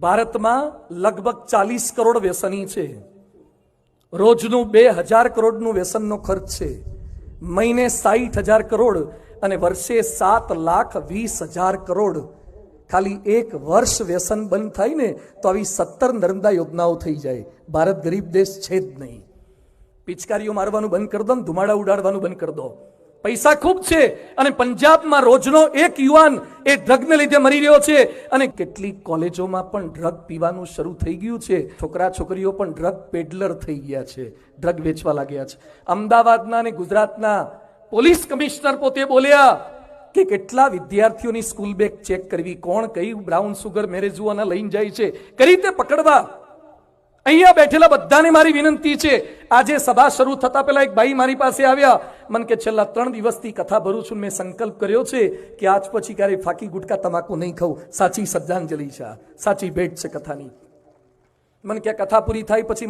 ભારતમાં લગભગ ચાલીસ કરોડ વ્યસની છે. રોજનું બે હજાર કરોડનું વ્યસનનો ખર્ચ છે. મહિને સાઠ હજાર કરોડ અને વર્ષે સાત લાખ વીસ હજાર કરોડ. ખાલી એક વર્ષ વ્યસન બંધ થાય ને તો આવી સત્તર નર્મદા યોજનાઓ થઈ જાય. ભારત ગરીબ દેશ છે જ નહીં. પિચકારીઓ મારવાનું બંધ કરી દો ધુમાડા ઉડાડવાનું બંધ કરી દો. પૈસા ખૂબ છે અને પંજાબમાં રોજનો એક યુવાન એ ડ્રગને લીધે મરી રહ્યો છે અને કેટલીક કોલેજોમાં પણ ડ્રગ પીવાનું શરૂ થઈ ગયું છે. છોકરા છોકરીઓ પણ ડ્રગ પેડલર થઈ ગયા છે. ડ્રગ વેચવા લાગ્યા છે. અમદાવાદના અને ગુજરાતના પોલીસ કમિશનર પોતે બોલ્યા કે કેટલા વિદ્યાર્થીઓની સ્કૂલ બેગ ચેક કરવી, કોણ કઈ બ્રાઉન સુગર મેરેજુઆના લઈને જાય છે. કઈ રીતે પકડવા? અહીંયા બેઠેલા બધાને મારી વિનંતી છે. આજે સભા શરૂ થતા પહેલા એક ભાઈ મારી પાસે આવ્યા. મને કે છેલ્લા ત્રણ દિવસથી કથા ભરું છું મેં સંકલ્પ કર્યો છે કે આજ પછી ક્યારેય ફાકી ગુટકા તમાકુ નહીં ખાઉં. સાચી શ્રદ્ધાંજલિ છે સાચી ભેટ છે કથાની. મને કે કથા પૂરી થાય પછી